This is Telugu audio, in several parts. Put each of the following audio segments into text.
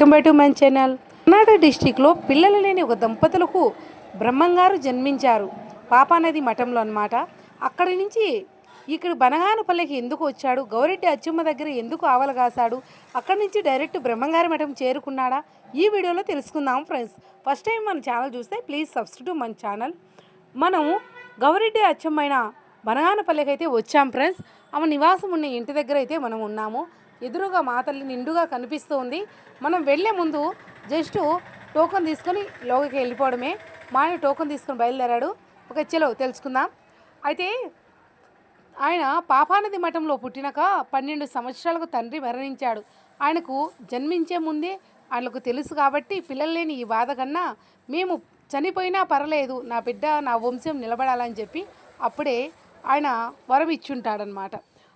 Welcome back to my channel Karnataka డిస్టిక్లో పిల్లలు లేని ఒక దంపతులకు బ్రహ్మంగారు జన్మించారు. పాపానది మఠంలో అనమాట అక్కడి నుంచి ఇక్కడ బనగానుపల్లికి ఎందుకు వచ్చాడు? గౌరెడ్డి అచ్చమ్మ దగ్గర ఎందుకు ఆవలగాసాడు అక్కడి నుంచి డైరెక్ట్ బ్రహ్మంగారి మఠం చేరుకున్నాడా? ఈ వీడియోలో తెలుసుకుందాం ఫ్రెండ్స్. ఫస్ట్ టైం మన ఛానల్ చూస్తే ప్లీజ్ సబ్స్క్రైబ్ మన ఛానల్ మనం గౌరెడ్డి అచ్చమ్మైన బనగానపల్లికి అయితే వచ్చాం ఫ్రెండ్స్. ఆమె నివాసం ఉన్న ఇంటి దగ్గర అయితే మనం ఉన్నాము. ఎదురుగా మా తల్లి నిండుగా కనిపిస్తూ ఉంది. మనం వెళ్ళే ముందు జస్ట్ టోకెన్ తీసుకొని లోకి వెళ్ళిపోవడమే. మా ఆయన టోకెన్ తీసుకొని బయలుదేరాడు. ఒక చెలో తెలుసుకుందాం. అయితే ఆయన పాపానది మఠంలో పుట్టినాక పన్నెండు సంవత్సరాలకు తండ్రి మరణించాడు. ఆయనకు జన్మించే ముందే ఆయనకు తెలుసు కాబట్టి పిల్లలు లేని ఈ బాధ కన్నా మేము చనిపోయినా పర్లేదు నా బిడ్డ నా వంశం నిలబడాలని చెప్పి అప్పుడే ఆయన వరం ఇచ్చుంటాడనమాట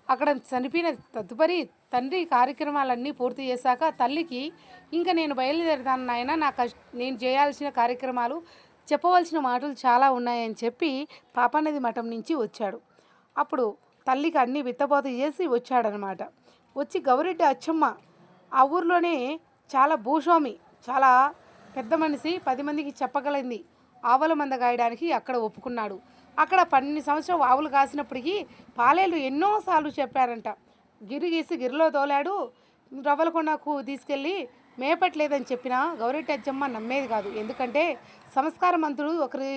అక్కడ చనిపోయిన తదుపరి తండ్రి కార్యక్రమాలన్నీ పూర్తి చేశాక తల్లికి ఇంకా నేను బయలుదేరుతాను నాయన నా కష్ట నేను చేయాల్సిన కార్యక్రమాలు చెప్పవలసిన మాటలు చాలా ఉన్నాయని చెప్పి పాపానది మఠం నుంచి వచ్చాడు. అప్పుడు తల్లికి అన్ని విత్తపోత చేసి వచ్చాడనమాట. వచ్చి గౌరెడ్డి అచ్చమ్మ ఆ ఊర్లోనే చాలా భూస్వామి చాలా పెద్ద మనిషి పది మందికి చెప్పగలిగింది. ఆవల మంద గాయడానికి అక్కడ ఒప్పుకున్నాడు. అక్కడ పన్నెండు సంవత్సరాలు ఆవులు కాసినప్పటికీ పాలేలు ఎన్నోసార్లు చెప్పారంట. గిరి గీసి గిరిలో తోలాడు రవ్వలకొండకు తీసుకెళ్ళి మేపట్లేదని చెప్పినా గౌరెట్టి అజ్జమ్మ నమ్మేది కాదు. ఎందుకంటే సంస్కారమంతుడు ఒకరి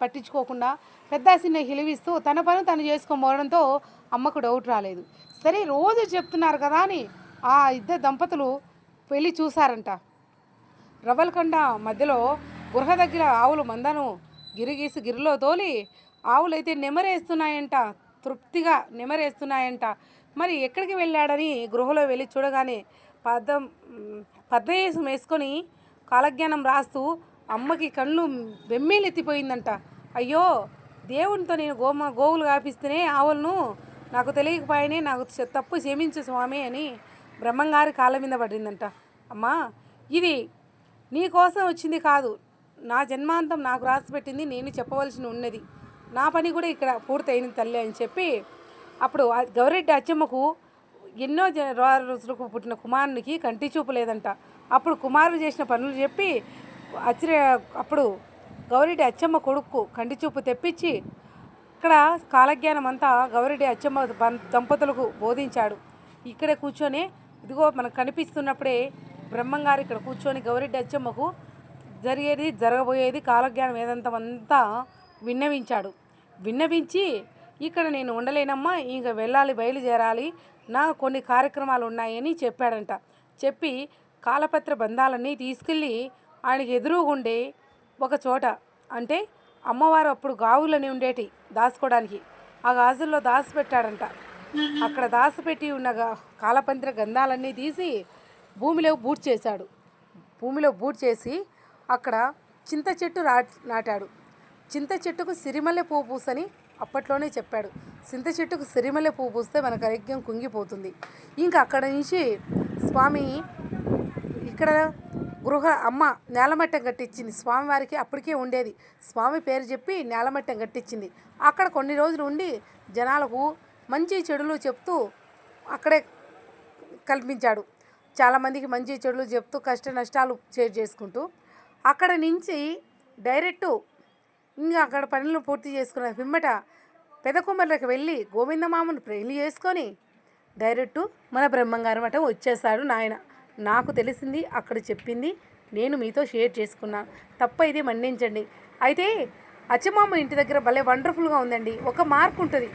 పట్టించుకోకుండా పెద్ద చిన్న హిలివిస్తూ తన పని తను చేసుకోబోవడంతో అమ్మకు డౌట్ రాలేదు. సరే రోజు చెప్తున్నారు కదా అని ఆ ఇద్దరు దంపతులు పెళ్ళి చూశారంట. రవ్వలకొండ మధ్యలో గృహ దగ్గర ఆవులు మందను గిరిగీసి గిరిలో తోలి ఆవులైతే నెమరేస్తున్నాయంట తృప్తిగా నెమరేస్తున్నాయంట. మరి ఎక్కడికి వెళ్ళాడని గృహలో వెళ్ళి చూడగానే పద్దం పద్మయేసం వేసుకొని కాలజ్ఞానం రాస్తూ అమ్మకి కళ్ళు వెమ్మేలెత్తిపోయిందంట. అయ్యో దేవునితో నేను గోమ గోవులు కాపిస్తేనే ఆవులను నాకు తెలియకపోయినే నాకు తప్పు క్షమించు స్వామి అని బ్రహ్మంగారి కాళ్ళ మీద పడిందంట. అమ్మా ఇది నీ కోసం వచ్చింది కాదు. నా జన్మాంతం నాకు రాసి పెట్టింది నేను చెప్పవలసి ఉన్నది. నా పని కూడా ఇక్కడ పూర్తయింది తల్లి అని చెప్పి అప్పుడు గౌరెడ్డి అచ్చమ్మకు ఎన్నో రోజులకు పుట్టిన కుమారునికి కంటి చూపు లేదంట. అప్పుడు కుమారుడు చేసిన పనులు చెప్పి అచ్చిరే అప్పుడు గౌరెడ్డి అచ్చమ్మ కొడుకు కంటి చూపు తెప్పించి ఇక్కడ కాలజ్ఞానం అంతా గౌరెడ్డి అచ్చమ్మ దంపతులకు బోధించాడు. ఇక్కడే కూర్చొని ఇదిగో మనకు కనిపిస్తున్నప్పుడే బ్రహ్మంగారు ఇక్కడ కూర్చొని గౌరెడ్డి అచ్చమ్మకు జరిగేది జరగబోయేది కాలజ్ఞానం ఏదంతా అంతా విన్నవించాడు. విన్నవించి ఇక్కడ నేను ఉండలేనమ్మా ఇంక వెళ్ళాలి బయలుదేరాలి నా కొన్ని కార్యక్రమాలు ఉన్నాయని చెప్పాడంట. చెప్పి కాలపత్ర బంధాలన్నీ తీసుకెళ్ళి ఆయనకి ఎదురుగుండే ఒక చోట అంటే అమ్మవారు అప్పుడు గావులని ఉండేటి దాచుకోవడానికి. ఆ గాజుల్లో దాచిపెట్టాడంట అక్కడ దాచిపెట్టి ఉన్న గా- కాలపంత్ర గంధాలన్నీ తీసి భూమిలో బూట్ చేశాడు. భూమిలో బూట్ చేసి అక్కడ చింత చెట్టు రా నాటాడు. చింత చెట్టుకు సిరిమల్లె పువ్వు పూసని అప్పట్లోనే చెప్పాడు. చింత చెట్టుకు సిరిమల్లె పువ్వు పూస్తే మన కరిగ్యం కుంగిపోతుంది. ఇంకా అక్కడ నుంచి స్వామి ఇక్కడ గృహ అమ్మ నేలమట్టం కట్టించింది. స్వామివారికి అప్పటికే ఉండేది. స్వామి పేరు చెప్పి నేలమట్టం కట్టించింది. అక్కడ కొన్ని రోజులు ఉండి జనాలకు మంచి చెడులు చెప్తూ అక్కడే కల్పించాడు. చాలామందికి మంచి చెడులు చెప్తూ కష్ట నష్టాలు షేర్ చేసుకుంటూ అక్కడ నుంచి డైరెక్టు ఇంకా అక్కడ పనులు పూర్తి చేసుకున్న పిమ్మట పెదకుమ్మర్లకు వెళ్ళి గోవిందమామను పెళ్ళి చేసుకొని డైరెక్టు మన బ్రహ్మంగారి మఠం వచ్చేసాడు నాయన. నాకు తెలిసింది అక్కడ చెప్పింది నేను మీతో షేర్ చేసుకున్నాను తప్ప ఇది మన్నించండి. అయితే అచ్చమామ ఇంటి దగ్గర భలే వండర్ఫుల్గా ఉందండి. ఒక మార్క్ ఉంటుంది.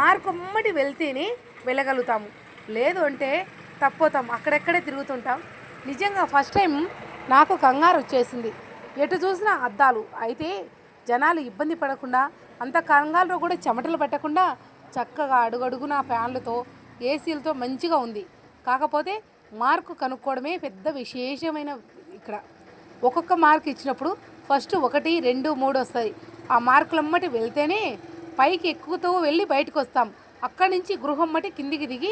మార్క్ అమ్మటి వెళ్తేనే వెళ్ళగలుగుతాము. లేదు అంటే తప్పోతాం. అక్కడెక్కడే తిరుగుతుంటాం. నిజంగా ఫస్ట్ టైం నాకు కంగారు వచ్చేసింది. ఎటు చూసినా అద్దాలు. అయితే జనాలు ఇబ్బంది పడకుండా అంత కంగారులో కూడా చెమటలు పెట్టకుండా చక్కగా అడుగడుగున ఫ్యాన్లతో ఏసీలతో మంచిగా ఉంది. కాకపోతే మార్కు కనుక్కోవడమే పెద్ద విశేషమైన ఇక్కడ. ఒక్కొక్క మార్క్ ఇచ్చినప్పుడు ఫస్ట్ ఒకటి రెండు మూడు వస్తాయి. ఆ మార్కులమ్మటి వెళ్తేనే పైకి ఎక్కుతూ వెళ్ళి బయటకు వస్తాం. అక్కడి నుంచి గృహమ్మటి కిందికి దిగి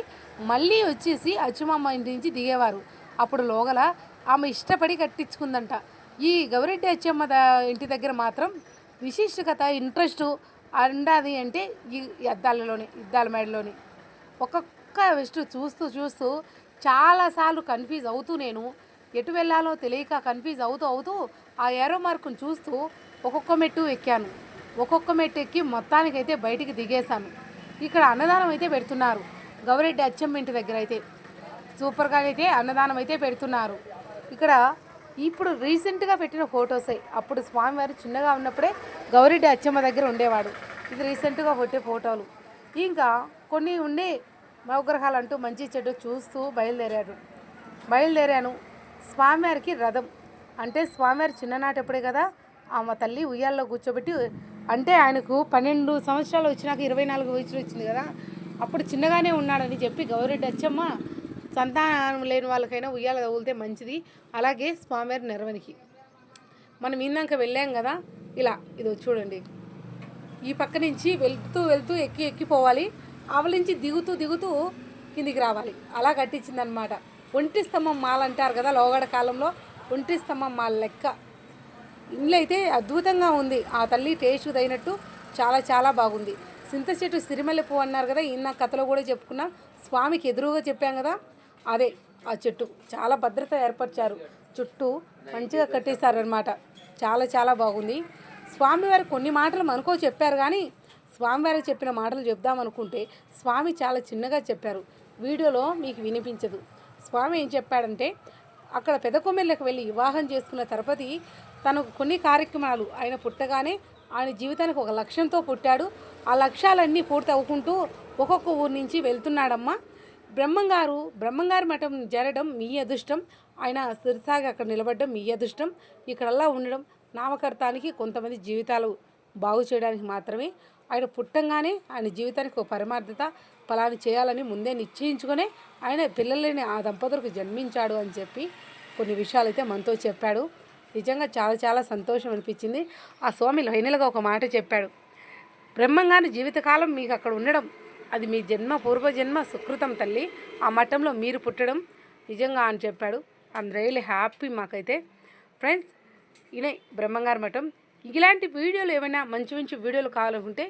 మళ్ళీ వచ్చేసి అచ్చుమమ్మ ఇంటి నుంచి దిగేవారు. అప్పుడు లోగల ఆమె ఇష్టపడి కట్టించుకుందంట. ఈ గౌరెడ్డి అచ్చమ్మ ఇంటి దగ్గర మాత్రం విశిష్టత ఇంట్రెస్ట్ అండాది అంటే ఈ అద్దాలలోని ఇద్దాల మేడలోని. ఒక్కొక్క వెస్ట్ చూస్తూ చూస్తూ చాలాసార్లు కన్ఫ్యూజ్ అవుతూ నేను ఎటు వెళ్ళాలో తెలియక కన్ఫ్యూజ్ అవుతూ అవుతూ ఆ ఏరో మార్కును చూస్తూ ఒక్కొక్క మెట్టు ఎక్కాను. ఒక్కొక్క మెట్టు ఎక్కి మొత్తానికైతే బయటికి దిగేశాను. ఇక్కడ అన్నదానం అయితే పెడుతున్నారు. గౌరెడ్డి అచ్చమ్మ ఇంటి దగ్గర అయితే. సూపర్గా అయితే అన్నదానం అయితే పెడుతున్నారు. ఇక్కడ ఇప్పుడు రీసెంట్గా పెట్టిన ఫొటోసే అప్పుడు స్వామివారు చిన్నగా ఉన్నప్పుడే గౌరెడ్డి అచ్చమ్మ దగ్గర ఉండేవాడు. ఇది రీసెంట్గా పెట్టే ఫోటోలు ఇంకా కొన్ని ఉండే నవగ్రహాలు అంటూ మంచి చెడు చూస్తూ బయలుదేరాడు. బయలుదేరాను. స్వామివారికి రథం. అంటే స్వామివారి చిన్ననాటప్పుడే కదా ఆమె తల్లి ఉయ్యాల్లో కూర్చోబెట్టి అంటే ఆయనకు పన్నెండు సంవత్సరాలు వచ్చినాక ఇరవై నాలుగు వయసులు వచ్చింది కదా. అప్పుడు చిన్నగానే ఉన్నాడని చెప్పి గౌరెడ్డి అచ్చమ్మ సంతానం లేని వాళ్ళకైనా ఉయ్యాల తగిలితే మంచిది. అలాగే స్వామివారి నెరవనికి. మనం ఇందాక వెళ్ళాం కదా ఇలా ఇది చూడండి. ఈ పక్క నుంచి వెళ్తూ వెళ్తూ ఎక్కి ఎక్కిపోవాలి ఆవల నుంచి దిగుతూ దిగుతూ కిందికి రావాలి. అలా కట్టించిందనమాట ఒంటి స్తంభం మాల అంటారు కదా లోగడ కాలంలో ఒంటి స్తంభం మాల లెక్క. ఇండ్లు అయితే అద్భుతంగా ఉంది. ఆ తల్లి టేస్ట్ తగినట్టు చాలా చాలా బాగుంది. సింత చెట్టు సిరిమల్లె పువ్వు అన్నారు కదా ఇన్న కథలో కూడా చెప్పుకున్నాం. స్వామికి ఎదురుగా చెప్పాం కదా అదే ఆ చెట్టు. చాలా భద్రత ఏర్పరిచారు. చుట్టూ మంచిగా కట్టేశారనమాట చాలా చాలా బాగుంది. స్వామివారు కొన్ని మాటలు మనకో చెప్పారు కానీ స్వామివారికి చెప్పిన మాటలు చెప్దామనుకుంటే స్వామి చాలా చిన్నగా చెప్పారు. వీడియోలో మీకు వినిపించదు. స్వామి ఏం చెప్పాడంటే అక్కడ పెద్ద వెళ్ళి వివాహం చేసుకున్న తరపతి తనకు కొన్ని కార్యక్రమాలు ఆయన పుట్టగానే ఆయన జీవితానికి ఒక లక్ష్యంతో పుట్టాడు. ఆ లక్ష్యాలన్నీ పూర్తి అవ్వుకుంటూ ఒక్కొక్క ఊరు నుంచి వెళ్తున్నాడమ్మా. బ్రహ్మంగారు బ్రహ్మంగారి మఠం చేరడం మీ అదృష్టం. ఆయన సిరిసాగి అక్కడ నిలబడడం మీ అదృష్టం. ఇక్కడల్లా ఉండడం నామకర్తానికి కొంతమంది జీవితాలు బాగు చేయడానికి మాత్రమే. ఆయన పుట్టంగానే ఆయన జీవితానికి ఒక పరమార్థత ఫలాన్ని చేయాలని ముందే నిశ్చయించుకొని ఆయన పిల్లలేని ఆ దంపతులకు జన్మించాడు అని చెప్పి కొన్ని విషయాలు అయితే మనతో చెప్పాడు. నిజంగా చాలా చాలా సంతోషం అనిపించింది. ఆ స్వామి లైనల్గా ఒక మాట చెప్పాడు. బ్రహ్మంగారి జీవితకాలం మీకు అక్కడ ఉండడం అది మీ జన్మ పూర్వజన్మ సుకృతం తల్లి. ఆ మఠంలో మీరు పుట్టడం నిజంగా అని చెప్పాడు. ఐమ్ రియలీ హ్యాపీ మాకైతే. ఫ్రెండ్స్ ఇనే బ్రహ్మంగారి మఠం. ఇలాంటి వీడియోలు ఏమైనా మంచి మంచి వీడియోలు కావాలనుకుంటే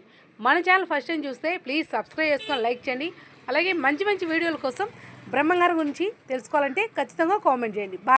మన ఛానల్ ఫస్ట్ టైం చూస్తే ప్లీజ్ సబ్స్క్రైబ్ చేసుకొని లైక్ చేయండి. అలాగే మంచి మంచి వీడియోల కోసం బ్రహ్మంగారి గురించి తెలుసుకోవాలంటే ఖచ్చితంగా కామెంట్ చేయండి.